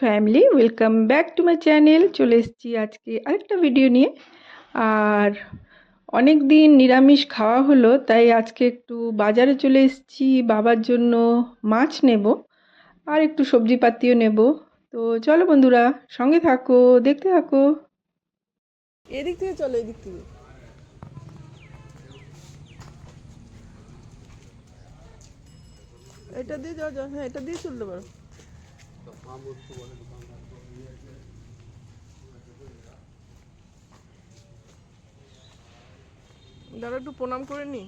Family welcome back to my channel চলে এসেছি আজকে আরেকটা ভিডিও নিয়ে। আর অনেক দিন নিরামিষ খাওয়া হলো, তাই আজকে একটু বাজারে চলে এসেছি। বাবার জন্য মাছ নেব আর একটু সবজিপাতিও নেব। তো চলো বন্ধুরা, সঙ্গে থাকো, দেখতে থাকো। এদিক থেকে চলো, এদিক থেকে। এটা দিয়ে যাও। হ্যাঁ এটা দিয়ে চলতে পারো। দাদা একটু প্রণাম করে নি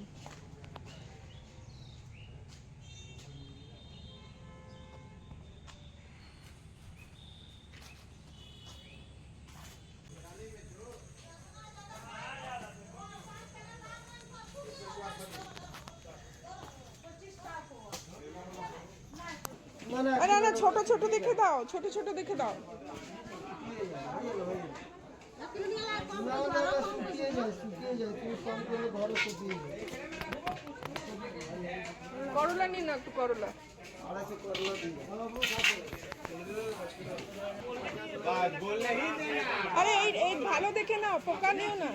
আরে না ছোট ছোট দেখে দাও ছোট ছোট দেখে দাও। করলা নিন না একটু করলা। আরে এই এই ভালো দেখে নাও পোকা নিও না।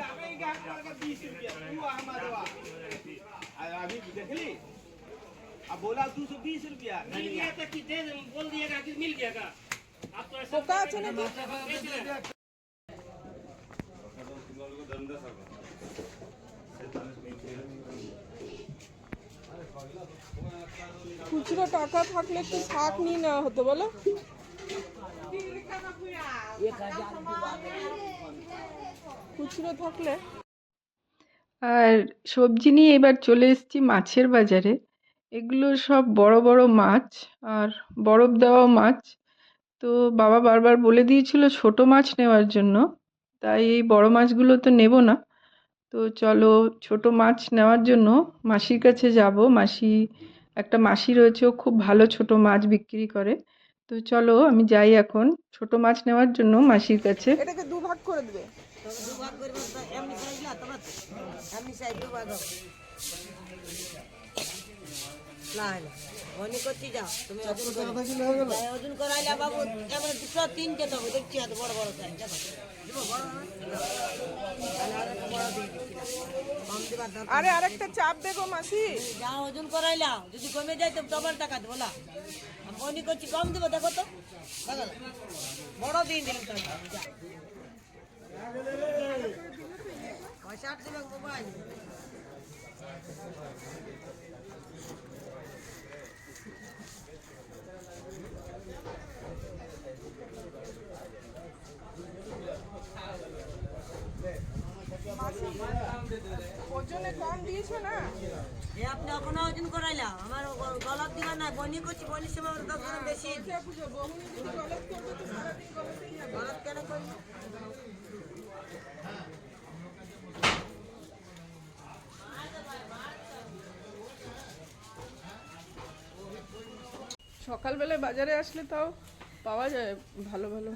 আমি দেখলি? अब बोला दो सौ बीस रुपया मिल गया तो कि दे दे- बोल दिएगा कि मिल गएगा आप तो ऐसा পোকা আছে নাকি बेच रहे हैं। খুচরো টাকা থাকলে একটু শাক নিয়ে নেওয়া হতো বলো খুচরো থাকলে আর সবজি নিয়ে এবার চলে এসেছি মাছের বাজারে এগুলো সব বড় বড় মাছ আর বরফ দেওয়া মাছ। তো বাবা বারবার বলে দিয়েছিল ছোট মাছ নেওয়ার জন্য, তাই এই বড় মাছগুলো তো নেব না। তো চলো ছোট মাছ নেওয়ার জন্য মাসির কাছে যাব। মাসি, একটা মাসি রয়েছে, ও খুব ভালো ছোট মাছ বিক্রি করে। তো চলো আমি যাই এখন ছোট মাছ নেওয়ার জন্য মাসির কাছে। এটাকে করে দেবে। করছি যাও তুমি ওজন করাইলে বাবু এবারে দুশো তিনটে দেবো দেখছি এত বড় বড় দেখো। না? আর না। আরেকটা চাপ দেখো মাসি। যা ওজন করাইলা যদি কমে যায় তো ডবল টাকা দেবো না মনে করছি কম দেবো দেখো তো। দেখো। বড় দিলাম পয়সা মোবাইল ওজনে না? আপনি এখনও ওজন করাইলা? আমার দিবা না বনি করছি সময় দশ বেশি। গলত কেন করি সকালবেলায় বাজারে আসলে তাও পাওয়া যায় ভালো ভালো।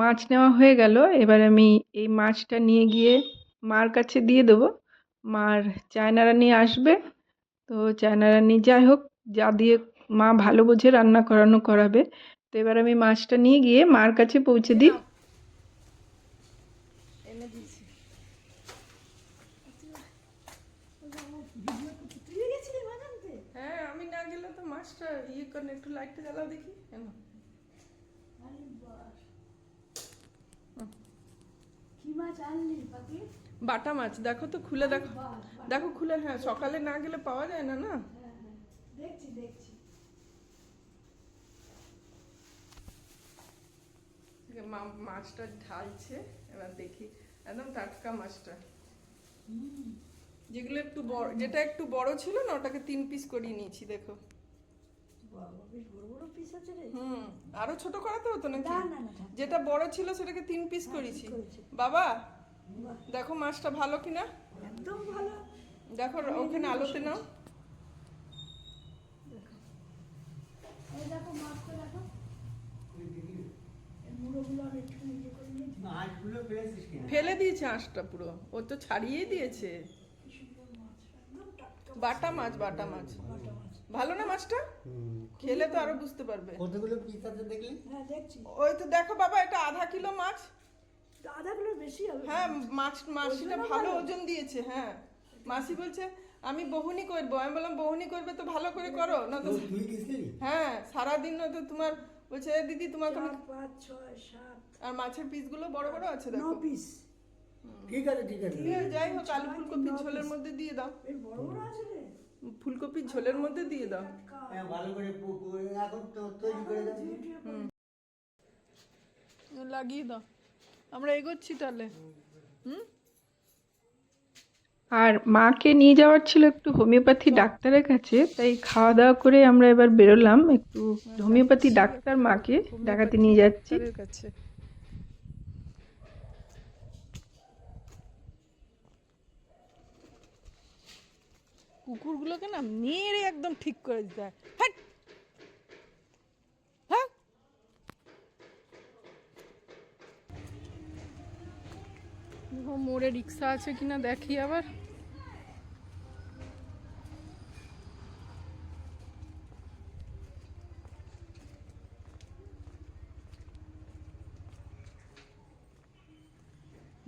মাছ নেওয়া হয়ে গেল। এবার আমি এই মাছটা নিয়ে গিয়ে মার কাছে দিয়ে দেবো। মার চায়না রানি আসবে। তো চায়না রানি যাই হোক যা দিয়ে মা ভালো বোঝে রান্না করানো করাবে। তো এবার আমি মাছটা নিয়ে গিয়ে মার কাছে পৌঁছে দিই। হ্যাঁ আমি না গেলে তো মাছটা ইয়ে করেন একটু লাইটটা জ্বালাও দেখি। বাটা মাছ দেখো তো খুলে দেখো। দেখো খুলে হ্যাঁ সকালে না গেলে পাওয়া যায় না না? দেখি মা- মাছটা ঢালছে এবার দেখি। একদম টাটকা মাছটা। যেগুলো একটু বড় যেটা একটু বড় ছিল না ওটাকে তিন পিস করিয়ে নিয়েছি দেখো। হুম আরও ছোট করাতে হতো নাকি? যেটা বড় ছিল সেটাকে তিন পিস করেছি। বাবা দেখো মাছটা ভালো কিনা? একদম ভালো। দেখো ওখানে আলোতে নাও। ফেলে দিয়েছে আঁশটা পুরো। ও তো ছাড়িয়ে দিয়েছে। বাটা মাছ। বাটা মাছ। ভালো না মাছটা? খেলে তো আরও বুঝতে পারবে। কতগুলো পিস আছে দেখলি? হ্যাঁ দেখছি। ওই তো দেখো বাবা এটা আধা কিলো মাছ। আধা কিলো বেশি হবে। হ্যাঁ মাছ মাছটা ভালো ওজন দিয়েছে হ্যাঁ। মাসি বলছে আমি বহুনি করব। আমি বললাম বহুনি করবে তো ভালো করে করো না তো হ্যাঁ সারাদিন তো তোমার বলছে দিদি তোমাকে আমি-" চার পাঁচ ছয় সাত। আর মাছের পিসগুলো বড় বড় আছে ন দেখো। পিস। ঠিক আছে ঠিক আছে। ঠিক আছে, যাই হোক আলু ফুলকপির ঝোলের মধ্যে দিয়ে দাও। এই বড় বড় আছে রে। ফুলকপির ঝোলের মধ্যে দিয়ে দাও। হ্যাঁ ভালো করে এখন তো তৈরি করে যাচ্ছি লাগিয়ে দাও। আমরা এগোচ্ছি তাহলে। হুম? আর মাকে নিয়ে যাওয়ার ছিল একটু হোমিওপ্যাথি ডাক্তারের কাছে তাই খাওয়া দাওয়া করে আমরা এবার বেরোলাম। একটু হোমিওপ্যাথি ডাক্তার মাকে দেখাতে নিয়ে যাচ্ছি। কাছে। কুকুরগুলোকে না মেরে একদম ঠিক করে দিতে হয়। হ্যাট! হ্যাঁ মোড়ে রিক্সা আছে কিনা দেখি আবার।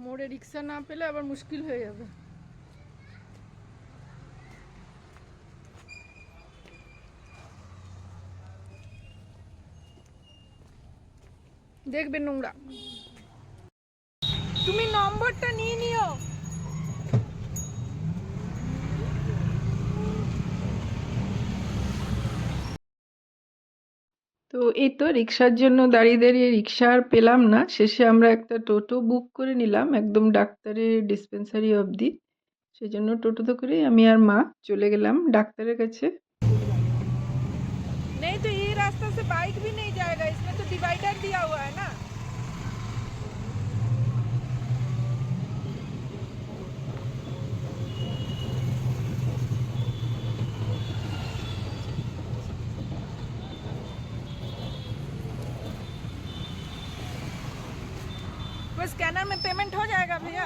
মোড়ে রিক্সা না পেলে আবার মুশকিল হয়ে যাবে। দেখবে নোংরা তুমি নম্বরটা নিয়ে নিও তো এই তো রিক্সার জন্য দাঁড়িয়ে দাঁড়িয়ে রিক্সা আর পেলাম না শেষে আমরা একটা টোটো বুক করে নিলাম একদম ডাক্তারের ডিসপেন্সারি অবধি সেই জন্য টোটোতে করেই আমি আর মা চলে গেলাম ডাক্তারের কাছে नहीं तो ये रास्ता से बाइक भी नहीं जाएगा इसमें तो डिवाइडर दिया हुआ है ना वो स्कैनर में पेमेंट हो जाएगा भैया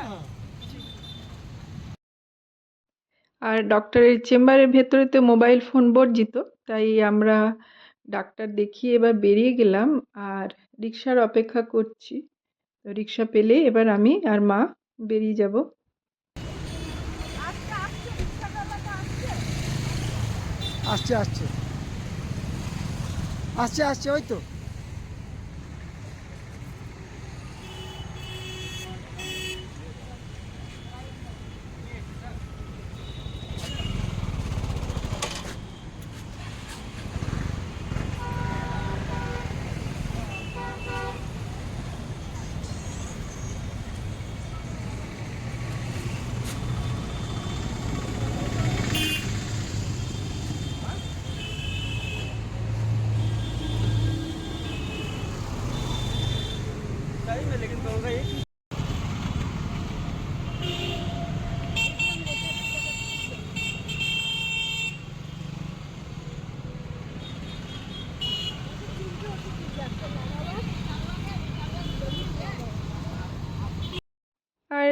আর ডক্টরের চেম্বারের ভেতরে তো মোবাইল ফোন বর্জিত তাই আমরা ডাক্তার দেখিয়ে এবার বেরিয়ে গেলাম আর রিক্সার অপেক্ষা করছি তো রিক্সা পেলে এবার আমি আর মা বেরিয়ে যাব আসছে আসছে আসছে আসছে ওই তো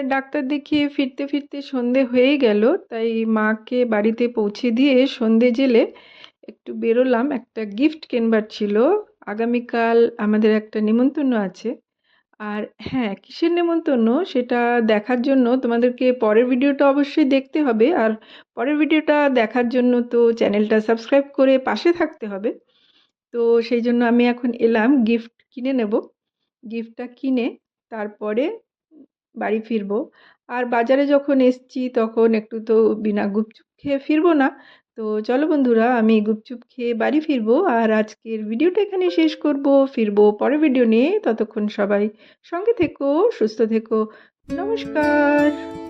ডাক্তার দেখিয়ে ফিরতে ফিরতে সন্ধে হয়ে গেল। তাই মাকে বাড়িতে পৌঁছে দিয়ে সন্ধে জেলে একটু বেরোলাম। একটা গিফট কেনবার ছিল। আগামীকাল আমাদের একটা নেমন্তন্ন আছে। আর হ্যাঁ কিসের নেমন্তন্ন সেটা দেখার জন্য তোমাদেরকে পরের ভিডিওটা অবশ্যই দেখতে হবে। আর পরের ভিডিওটা দেখার জন্য তো চ্যানেলটা সাবস্ক্রাইব করে পাশে থাকতে হবে। তো সেই জন্য আমি এখন এলাম গিফট কিনে নেব। গিফটটা কিনে তারপরে বাড়ি ফিরবো। আর বাজারে যখন এসছি তখন একটু তো বিনা গুপচুপ খেয়ে ফিরবো না। তো চলো বন্ধুরা, আমি গুপচুপ খেয়ে বাড়ি ফিরবো। আর আজকের ভিডিওটা এখানে শেষ করব। ফিরবো পরের ভিডিও নিয়ে। ততক্ষণ সবাই সঙ্গে থেকো, সুস্থ থেকো। নমস্কার।